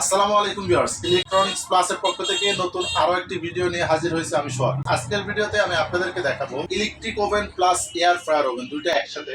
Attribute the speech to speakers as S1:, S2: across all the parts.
S1: আসসালামু আলাইকুম viewers electronics প্লাসের পক্ষ থেকে নতুন আরও একটি ভিডিও নিয়ে হাজির হয়েছে আমি সোহাগ। আজকের ভিডিওতে আমি আপনাদেরকে দেখাবো electric oven plus air fryer oven দুইটা একসাথে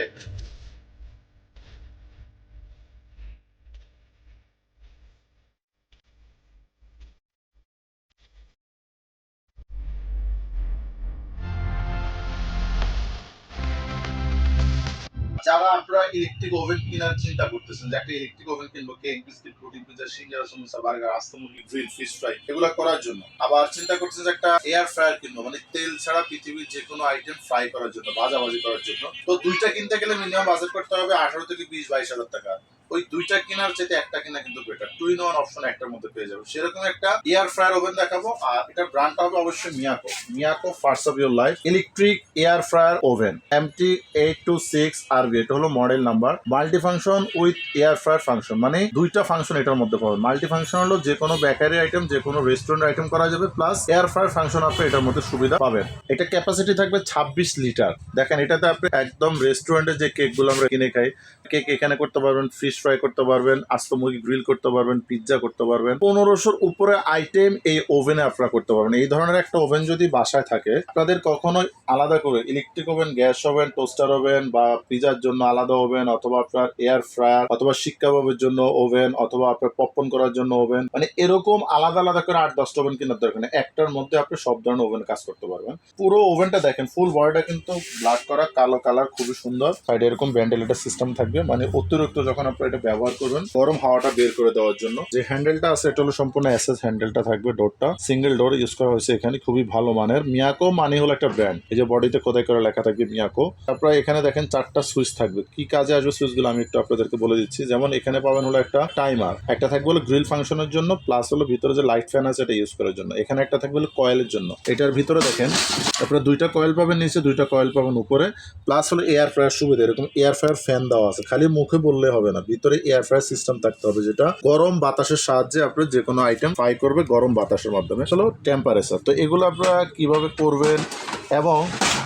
S1: যারা আপনারা ইলেকট্রিক ওভেন কেনার চিন্তা করতেছেন, যে একটা ইলেকট্রিক ওভেন কিনবো cake biscuit protein pizza singara, samosa, burger আস্ত মুরগি গ্রিল, ফিশ ফ্রাই, এগুলো করার জন্য। আবার চিন্তা করতেছেন যে একটা এয়ার ফ্রায়ার কিনবো মানে তেল ছাড়া পৃথিবীর যে কোনো আইটেম ফ্রাই করার জন্য, ভাজাভাজি করার জন্য। তো দুইটা কিনতে গেলে মিনিমাম বাজেট করতে হবে আঠারো থেকে বিশ, বাইশ হাজার টাকা। ওই দুইটা কেনার চাইতে একটা কেনা কিন্তু better two in one option একটার মধ্যে পেয়ে যাবে। সেরকম একটা এয়ার ফ্রায়ার ওভেন দেখাবো। আর এটা ব্র্যান্ডটা হবে অবশ্যই Miyako Miyako first of your life electric air fryer oven M T eight two six RB এটা হলো model number multi function with air fryer function মানে দুইটা ফাংশন এটার মধ্যে পাবেন মাল্টি ফাংশন হলো যে কোনো বেকারি আইটেম যে কোনো রেস্টুরেন্ট আইটেম করা যাবে। প্লাস এয়ার ফ্রায়ার ফাংশন আপনি এটার মধ্যে সুবিধা পাবেন। এটা ক্যাপাসিটি থাকবে ছাব্বিশ লিটার দেখেন, এটাতে আপনি একদম রেস্টুরেন্টে যে কেকগুলো আমরা কিনে খাই কেক এখানে করতে পারবেন ফিশ ফ্রাই করতে পারবেন, আস্ত মুরগি গ্রিল করতে পারবেন পিৎজা করতে পারবেন। পনেরোশোর উপরে আইটেম এই ওভেনে আপনারা করতে পারবেন। এই ধরনের একটা ওভেন যদি বাসায় থাকে, আপনাদের কখনোই আলাদা করে electric oven gas oven toaster oven বা পিজার জন্য আলাদা ওভেন অথবা আপনার এয়ার ফ্রায়ার অথবা শিক কাবাবের জন্য ওভেন অথবা আপনার পপকর্ন করার জন্য ওভেন মানে এরকম আলাদা আলাদা করে আট, দশটা ওভেন কেনার দরকার নেই। একটার মধ্যে আপনি সব ধরনের ওভেন কাজ করতে পারবেন। পুরো ওভেনটা দেখেন ফুল বডিটা কিন্তু ব্ল্যাক করা, কালো কালার খুবই সুন্দর। সাইডে এরকম ভেন্টিলেটর সিস্টেম থাকবে মানে অতিরিক্ত যখন আপনি এটা ব্যবহার করবেন গরম হাওয়াটা বের করে দেওয়ার জন্য। যে হ্যান্ডেলটা আছে, এটা হলো সম্পূর্ণ এসএস হ্যান্ডেলটা থাকবে ডোরটা। সিঙ্গেল ডোর ইউজ করা হয়েছে এখানে, খুবই ভালো মানের। মিয়াকো মানে হলো একটা ব্র্যান্ড এই যে বডিতে খোদাই করে লেখা থাকবে মিয়াকো তারপরে এখানে দেখেন চারটা সুইচ থাকবে। কি কাজে আসবে সুইচগুলো আমি একটু আপনাদেরকে বলে দিচ্ছি। যেমন এখানে পাবেন হলো একটা টাইমার একটা থাকবে হলো গ্রিল ফাংশনের জন্য প্লাস হলো ভিতরে যে লাইট ফ্যান আছে, এটা ইউজ করার জন্য। এখানে একটা থাকবে হলো কয়েলের জন্য। এটার ভিতরে দেখেন, তারপরে দুইটা কয়েল পাবেন নিচে, দুইটা কয়েল পাবেন উপরে। প্লাস হলো এয়ার ফ্রায়ার সুবিধা, এরকম এয়ার ফ্রায়ার ফ্যান দেওয়া আছে। খালি মুখে বললে হবে না ভিতরে এয়ার ফ্রায়ার সিস্টেম থাকতে হবে যেটা গরম বাতাসের সাহায্যে আপনি যে কোনো আইটেম ফ্রাই করবে গরম বাতাসের মাধ্যমে। চলো টেম্পারেচার তো এগুলো আপনারা কীভাবে করবেন? এবং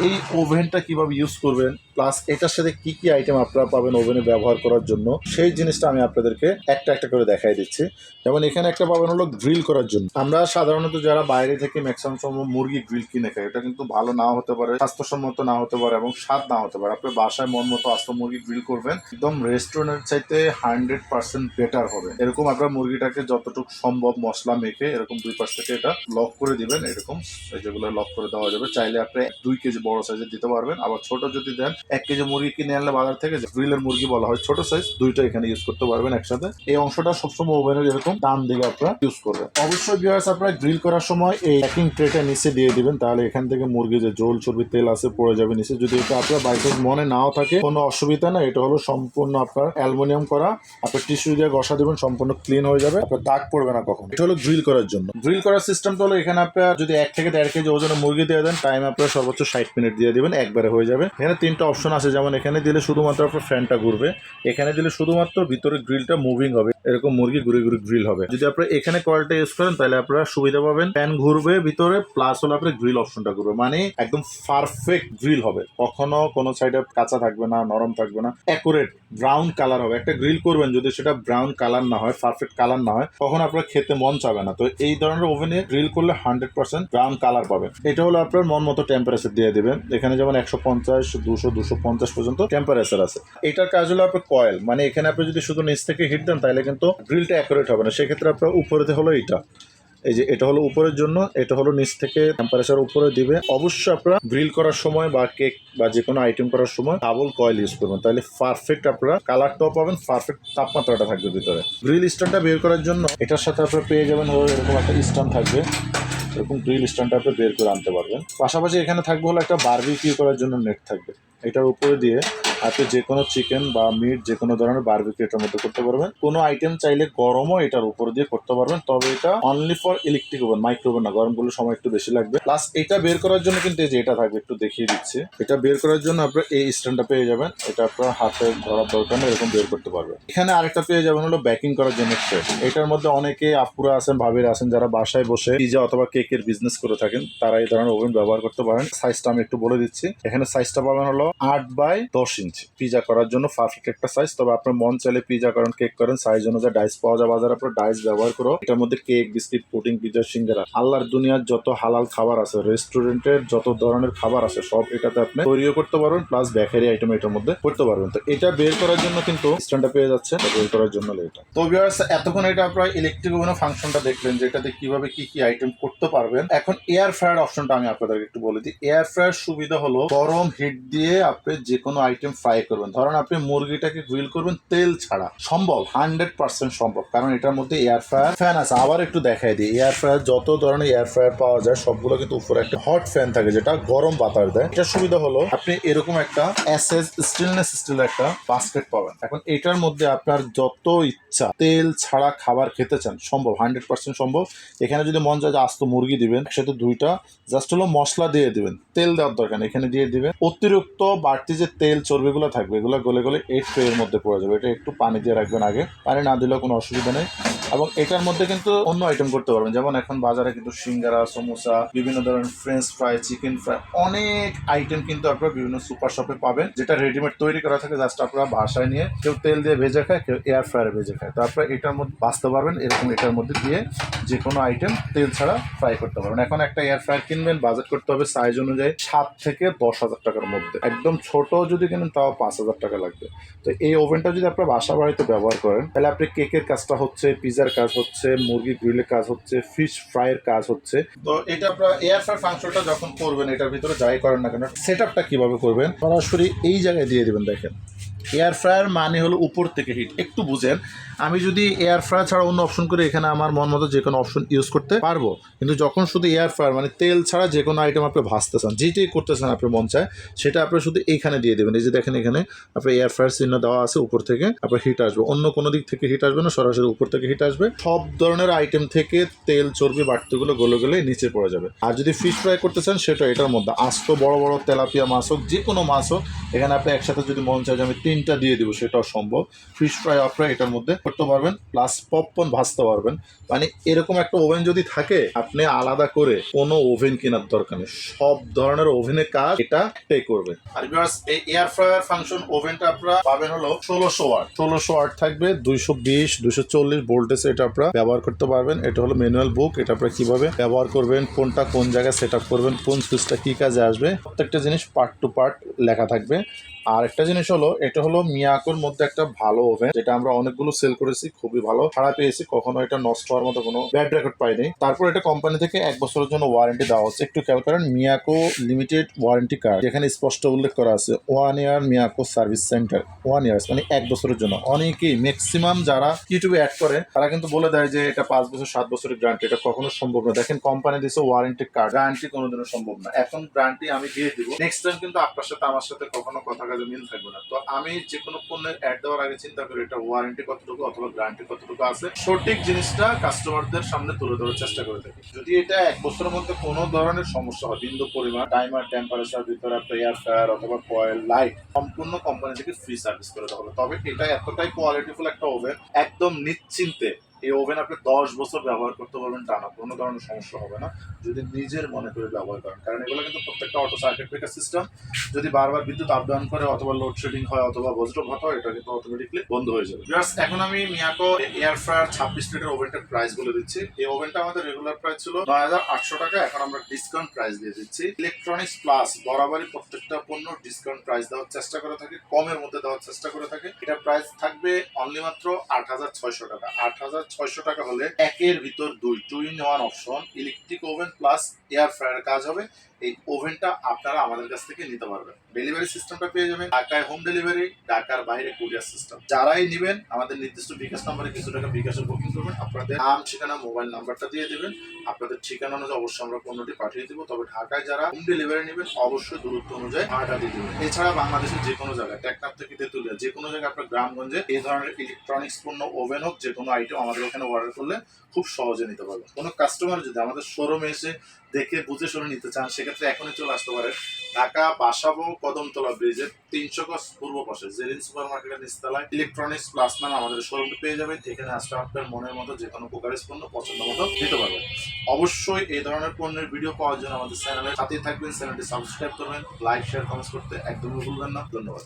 S1: এই ওভেনটা কীভাবে ইউজ করবেন প্লাস এটার সাথে কি কি আইটেম আপনারা পাবেন ওভেনে ব্যবহার করার জন্য, সেই জিনিসটা আমি আপনাদেরকে একটা একটা করে দেখাই দিচ্ছি। যেমন এখানে একটা পাবেন হলো গ্রিল করার জন্য। আমরা সাধারণত যারা বাইরে থেকে ম্যাক্সিমাম সময় মুরগি গ্রিল কিনে খাই, এটা কিন্তু ভালো না হতে পারে, স্বাস্থ্যসম্মত না হতে পারে এবং স্বাদ না হতে পারে। আপনি বাসায় মন মতো আস্ত মুরগি গ্রিল করবেন, একদম রেস্টুরেন্টের চাইতে হান্ড্রেড পার্সেন্ট বেটার হবে। এরকম আপনার মুরগিটাকে যতটুকু সম্ভব মশলা মেখে এরকম দুই পাশ থেকে এটা লক করে দিবেন, এরকম যেগুলো লক করে দেওয়া যাবে, চাইলে আপনি দুই কেজি বড় সাইজের দিতে পারবেন। আবার ছোট যদি দেন, এক কেজি মুরগি কিনে আনলে বাজার থেকে গ্রিলের মুরগি বলা হয়, ছোট সাইজ দুইটা এখানে ইউজ করতে পারবেন একসাথে। এই অংশটা সবসময় ওভেনের এরকম ডান দিকে আপনারা ইউজ করবেন। অবশ্যই ভিউয়ার্স আপনারা গ্রিল করার সময় এই প্যাকিং ট্রেটা নিচে দিয়ে দিবেন, তাহলে এখান থেকে মুরগি যে জোল চর্বি, তেল আছে, পড়ে যাবে নিচে। যদি এটা আপনার বাইকে মনে নাও থাকে, কোনো অসুবিধা না এটা হলো সম্পূর্ণ আপনার অ্যালুমিনিয়াম করা। আপনার টিস্যু দিয়ে ঘষা দিবেন, সম্পূর্ণ ক্লিন হয়ে যাবে। আপনার দাগ পড়বে না কখন। এটা হলো গ্রিল করার জন্য। গ্রিল করার সিস্টেমটা হলো এখানে আপনার যদি এক থেকে দেড় কেজি ওজনের মুরগি দিয়ে দেন টাইম আপনার সর্বোচ্চ ষাট মিনিট দিয়ে দিবেন, একবারে হয়ে যাবে। এখানে তিনটা অপশন আছে, যেমন এখানে দিলে শুধুমাত্র আপনার ফ্যানটা ঘুরবে, এখানে দিলে শুধুমাত্র ভিতরে গ্রিলটা মুভিং হবে, এরকম মুরগি ঘুরে ঘুরে গ্রিল হবে। যদি আপনার এখানে কয়েলটা ইউজ করেন, তাহলে আপনারা সুবিধা পাবেন ফ্যান ঘুরবে ভিতরে প্লাস হলো আপনার গ্রিল অপশনটা ঘুরবে মানে একদম পারফেক্ট গ্রিল হবে। কখনো কোনো সাইডে কাঁচা থাকবে না, নরম থাকবে না অ্যাকুরেট ব্রাউন কালার হবে। একটা গ্রিল করবেন, যদি সেটা ব্রাউন কালার না হয় পারফেক্ট কালার না হয়, তখন আপনার খেতে মন চাবে না। তো এই ধরনের ওভেনে গ্রিল করলে হান্ড্রেড পার্সেন্ট ব্রাউন কালার পাবেন। এটা হলো আপনার মন মতো টেম্পারেচার দিয়ে দেবেন। এখানে যেমন একশো পঞ্চাশ, দুশো দুশো পঞ্চাশ পর্যন্ত টেম্পারেচার আছে। এটার কাজ হলো আপনার কয়েল মানে এখানে আপনি যদি শুধু নিচ থেকে হিট দেন, তাহলে কিন্তু গ্রিলটা অ্যাকুরেট হবে না। সেক্ষেত্রে আপনার উপরেতে হলো এটা। এই যে এটা হলো উপরের জন্য, এটা হলো নিচ থেকে টেম্পারেচার উপরে দিবে। অবশ্যই আপনারা গ্রিল করার সময় বা কেক বা যে কোনো আইটেম করার সময় ডাবল কয়েল ইউজ করবেন। তাহলে পারফেক্ট আপনারা কালারটাও পাবেন পারফেক্ট তাপমাত্রাটা থাকবে ভিতরে। গ্রিল স্ট্যান্ডটা বের করার জন্য এটার সাথে আপনারা পেয়ে যাবেন এরকম একটা স্ট্যান্ড থাকবে। এরকম গ্রিল স্ট্যান্ডটা আপনি বের করে আনতে পারবেন। পাশাপাশি এখানে থাকবে হলো একটা বারবিকিউ করার জন্য নেট থাকবে। এটার উপরে দিয়ে আপনি যে কোনো চিকেন বা মিট যে কোনো ধরনের বারবিকিউ এটার মধ্যে করতে পারবেন। কোনো আইটেম চাইলে গরমও এটার উপর দিয়ে করতে পারবেন, তবে এটা only for electric oven micro oven না, গরম করলে সময় একটু বেশি লাগবে। প্লাস এটা বের করার জন্য কিন্তু এই যে এটা থাকবে, একটু দেখিয়ে দিচ্ছি। এটা বের করার জন্য আপনার এই স্ট্যান্ডটা পেয়ে যাবেন, এটা আপনার হাতে ধরার দরকার নেই, এরকম বের করতে পারবেন। এখানে আরেকটা পেয়ে যাবেন হলো ব্যাকিং করার জন্য ট্রে এটার মধ্যে অনেকে আপুরা আছেন, ভাবিরা আছেন, যারা বাসায় বসে পিজা অথবা কেকের বিজনেস করে থাকেন, তারা এই ধরনের ওভেন ব্যবহার করতে পারেন। সাইজটা আমি একটু বলে দিচ্ছি। এখানে সাইজটা পাবেন হলো আট বাই দশ ইঞ্চি ইঞ্চি পিজা করার জন্য পারফেক্ট একটা সাইজ তবে আপনার মন চাইলে পিজা করেন কেক করেন সাইজ অনুযায়ী ডাইস পাওয়া যায়। বাজারে আপনার ডাইস ব্যবহার করো এটার মধ্যে cake biscuit pudding pizza singara, আল্লাহর দুনিয়ার যত হালাল খাবার আছে রেস্টুরেন্টের যত ধরনের খাবার আছে, সব এটাতে আপনি তৈরিও করতে পারবেন প্লাস বেকারি আইটেম এটার মধ্যে করতে পারবেন। তো এটা বের করার জন্য কিন্তু স্ট্যান্ডটা পেয়ে যাচ্ছে বের করার জন্য এটা তো ভিউয়ার্স এতক্ষণ এটা আপনার ইলেকট্রিক ওভেনের ফাংশনটা দেখলেন যে এটাতে কীভাবে কি কি আইটেম করতে পারবেন। এখন এয়ার ফ্রায়ার অপশনটা আমি আপনাদেরকে একটু বলে দিই। এয়ার ফ্রায়ার সুবিধা হলো গরম হিট দিয়ে আপনি যে কোনো আইটেম ফ্রাই করবেন। ধরেন আপনি মুরগিটাকে গ্রিল করবেন, তেল ছাড়া। সম্ভব হান্ড্রেড পার্সেন্ট সম্ভব। কারণ এটার মধ্যে এয়ার ফ্রায়ার ফ্যান আছে। আবার একটু দেখাই দিই। এয়ার ফ্রায়ার যত ধরনের এয়ার ফ্রায়ার পাওয়া যায়, সবগুলো কিন্তু উপরে একটা হট ফ্যান থাকে, যেটা গরম বাতাস দেয়। এটার সুবিধা হলো, আপনি এরকম একটা এসএস স্টেনলেস স্টিলের একটা বাস্কেট পাবেন। এখন এটার মধ্যে আপনার যত ইচ্ছা, তেল ছাড়া খাবার খেতে চান, সম্ভব হান্ড্রেড পার্সেন্ট সম্ভব। এখানে যদি মন যায় যে আস্ত মুরগি দিবেন, একসাথে দুইটা জাস্ট হলো মশলা দিয়ে দিবেন। তেল দেওয়ার দরকার এখানে দিয়ে দিবেন। অতিরিক্ত বাড়তি যে তেল চর্বিগুলো থাকবে, এগুলো গলে গলে এই ট্রের মধ্যে পড়ে যাবে। এটা একটু পানি দিয়ে রাখবেন আগে। পানি না দিলেও কোনো অসুবিধা নেই। এবং এটার মধ্যে কিন্তু অন্য আইটেম করতে পারবেন। যেমন এখন বাজারে কিন্তু সিঙ্গারা, সমোসা, বিভিন্ন ধরনের ফ্রেঞ্চ ফ্রাই চিকেন ফ্রাই অনেক আইটেম কিন্তু আপনারা বিভিন্ন সুপার শপে পাবেন, যেটা রেডিমেড তৈরি করা থাকে জাস্ট আপনারা বাসায় নিয়ে কেউ তেল দিয়ে ভেজে খায়, কেউ এয়ার ফ্রায়ারে ভেজে খায়। তো আপনারা এটার মধ্যে বাঁচতে পারবেন, এরকম এটার মধ্যে দিয়ে যে কোনো আইটেম তেল ছাড়া ফ্রাই করতে পারবেন। এখন একটা এয়ার ফ্রায়ার কিনবেন বাজেট করতে হবে সাইজ অনুযায়ী সাত থেকে দশ হাজার টাকার মধ্যে। একদম ছোট যদি কিনেন, তাও পাঁচ হাজার টাকা লাগবে। তো এই ওভেনটা যদি আপনার বাসা বাড়িতে ব্যবহার করেন, তাহলে আপনি কেকের কাজটা হচ্ছে পিজার কাজ হচ্ছে মুরগি গ্রিলের কাজ হচ্ছে ফিশ ফ্রাইয়ের কাজ হচ্ছে। তো এটা আপনার এয়ার ফ্রায়ার ফাংশনটা যখন করবেন, এটার ভিতরে যাই করেন না কেন সেট আপটা কীভাবে করবেন? সরাসরি এই জায়গায় দিয়ে দিবেন, দেখেন। এয়ার ফ্রায়ার মানে হলো উপর থেকে হিট একটু বুঝেন, আমি যদি এয়ার ফ্রায়ার ছাড়া অন্য অপশন করে এখানে আমার মন মতো যে কোনো অপশন ইউজ করতে পারব। কিন্তু যখন শুধু এয়ার ফ্রায়ার মানে তেল ছাড়া যে কোনো আইটেম আপনি ভাজতে চান, যেটাই করতেছেন আপনি মন চায়, সেটা আপনি শুধু এইখানে দিয়ে দেবেন। এই যে দেখেন এখানে আপনার এয়ার ফ্রায়ার চিহ্ন দেওয়া আছে উপর থেকে, আপনার হিট আসবে। অন্য কোনো দিক থেকে হিট আসবে না, সরাসরি উপর থেকে হিট আসবে। সব ধরনের আইটেম থেকে তেল, চর্বি, বাড়তিগুলো গলে গলে নিচে পড়ে যাবে। আর যদি ফিশ ফ্রাই করতে চান, সেটা এটার মধ্যে আস্ত বড় বড় তেলাপিয়া মাছ হোক যে কোনো মাছ হোক, এখানে আপনি একসাথে যদি মন চায় যে আমি তিনটা দিয়ে দিব সেটাও সম্ভব। ফিশ ফ্রাই আপনারা এটার মধ্যে করতে পারবেন প্লাস পপকর্ন ভাজতে পারবেন। মানে এরকম একটা ওভেন যদি থাকে আপনি আলাদা করে কোনো ওভেন কেনার দরকার নেই। সব ধরনের ওভেনের কাজ এটা একটাই করবে। আর এই এয়ার ফ্রায়ার ফাংশন ওভেনটা আপনারা পাবেন হলো ষোলোশো ওয়াট ষোলোশো ওয়াট থাকবে দুইশো বিশ দুইশো চল্লিশ ভোল্টেজ এটা আপনারা ব্যবহার করতে পারবেন। এটা হলো ম্যানুয়াল বুক এটা আপনারা কীভাবে ব্যবহার করবেন কোনটা কোন জায়গায় সেট আপ করবেন কোন সুইচটা কি কাজে আসবে প্রত্যেকটা জিনিস পার্ট টু পার্ট লেখা থাকবে। আর একটা জিনিস হলো, এটা হলো মিয়াকোর মধ্যে একটা ভালো ওভেন, যেটা আমরা অনেকগুলো সেল করেছি, খুবই ভালো ছাড়া পেয়েছি কখনো এটা নষ্ট হওয়ার মতো কোনো ব্যাড রেকর্ড পাইনি। তারপর এটা কোম্পানি থেকে এক বছরের জন্য ওয়ারেন্টি দেওয়া হচ্ছে। একটু খেয়াল করেন, মিয়াকো লিমিটেড ওয়ারেন্টি কার্ড যেখানে স্পষ্ট উল্লেখ করা আছে one year Miyako service centre one years মানে এক বছরের জন্য। অনেকেই ম্যাক্সিমাম যারা ইউটিউবে অ্যাড করে, তারা কিন্তু বলে দেয় যে এটা পাঁচ বছর, সাত বছরের গ্যারান্টি এটা কখনো সম্ভব না। দেখেন কোম্পানি দিচ্ছে ওয়ারেন্টি কার্ড গ্যারান্টি কোনোদিনও সম্ভব না। এখন গ্যারান্টি আমি দিয়ে দিব। নেক্সট টাইম কিন্তু আপনার সাথে, আমার সাথে কখনো কথা কাজে মিল থাকবে না। তো আমি যে কোনো পণ্যের অ্যাড দেওয়ার আগে চিন্তা করি এটা ওয়ারেন্টি কতটুকু অথবা গ্যারান্টি কতটুকু আছে। সঠিক জিনিসটা কাস্টমারদের সামনে তুলে ধরার চেষ্টা করে থাকি। যদি এটা এক বছরের মধ্যে কোনো ধরনের সমস্যা হয়, বিন্দু পরিমাণ টাইমার টেম্পারেচার ভিতরে আপনার এয়ার ফ্রায়ার অথবা কয়েল লাইট সম্পূর্ণ কোম্পানি থেকে ফ্রি সার্ভিস করে দেওয়া হবে। তবে এটা এতটাই কোয়ালিটিফুল একটা ওভেন একদম নিশ্চিন্তে এই ওভেন আপনি দশ বছর ব্যবহার করতে পারবেন টানা, কোনো ধরনের সমস্যা হবে না, যদি নিজের মনে করে ব্যবহার করেন। কারণ এগুলো কিন্তু প্রত্যেকটা অটো সার্কিট ব্রেকার সিস্টেম যদি বারবার বিদ্যুৎ আপ ডাউন করে অথবা লোডশেডিং হয় অথবা বজ্রপাত হয় এটা কিন্তু অটোমেটিকলি বন্ধ হয়ে যাবে। এখন আমি মিয়াকো এয়ার ফ্রায়ার ছাব্বিশ লিটার ওভেনটার প্রাইস বলে দিচ্ছি। এই ওভেনটা আমাদের রেগুলার প্রাইস ছিল নয় হাজার আটশো টাকা, এখন আমরা ডিসকাউন্ট প্রাইস দিয়ে দিচ্ছি। ইলেকট্রনিক্স প্লাস বরাবরই প্রত্যেকটা পণ্য ডিসকাউন্ট প্রাইস দেওয়ার চেষ্টা করে থাকে, কমের মধ্যে দেওয়ার চেষ্টা করে থাকে। এটা প্রাইস থাকবে অনলি মাত্র আট হাজার ছয়শো টাকা। আট হাজার ছয়শো টাকা হলে একের ভিতর দুই two in one option electric oven plus air fryer কাজ হবে। এই ওভেনটা আপনারা আমাদের কাছ থেকে নিতে পারবেন। ডেলিভারি সিস্টেমটা পেয়ে যাবেন ঢাকায় হোম ডেলিভারি ঢাকার বাইরে কুরিয়ার সিস্টেম যারাই নেবেন, আমাদের নির্দিষ্ট বিকাশ নাম্বারে কিছু টাকা বিকাশে বুকিং করবেন। আপনাদের নাম, ঠিকানা মোবাইল নাম্বারটা দিয়ে দেবেন। আপনাদের ঠিকানা অনুযায়ী অবশ্যই আমরা পণ্যটি পাঠিয়ে দিব। তবে ঢাকায় যারা হোম ডেলিভারি নেবেন, অবশ্যই দূরত্ব অনুযায়ী ভাড়াটা দিয়ে দেবেন। এছাড়া বাংলাদেশের যে কোনো জায়গায়, টেকনাফ থেকে তেতুলিয়া, যে কোনো জায়গায় আপনার গ্রামগঞ্জে এই ধরনের ইলেকট্রনিক্স পণ্য ওভেন হোক, যে কোনো আইটেম আমাদের এখানে অর্ডার করলে খুব সহজে নিতে পারবেন কোনো কাস্টমার যদি আমাদের শোরুমে এসে দেখে, বুঝে, শুনে নিতে চান, সেক্ষেত্রে এখনই চলে আসতে পারেন ঢাকা বাসাবো কদমতলা ব্রিজের তিনশো গজ পূর্ব পাশে, জেরিন সুপার মার্কেটের নিচতলায় ইলেকট্রনিক্স প্লাস নাম আমাদের শোরুমটি পেয়ে যাবেন। এখানে আসলে আপনার মনের মতো যে কোনো প্রকারের পণ্য পছন্দ মতো নিতে পারবেন। অবশ্যই এই ধরনের পণ্যের ভিডিও পাওয়ার জন্য আমাদের চ্যানেলের সাথেই থাকবেন। চ্যানেলটি সাবস্ক্রাইব করবেন লাইক শেয়ার কমেন্টস করতে একদমই ভুলবেন না। ধন্যবাদ।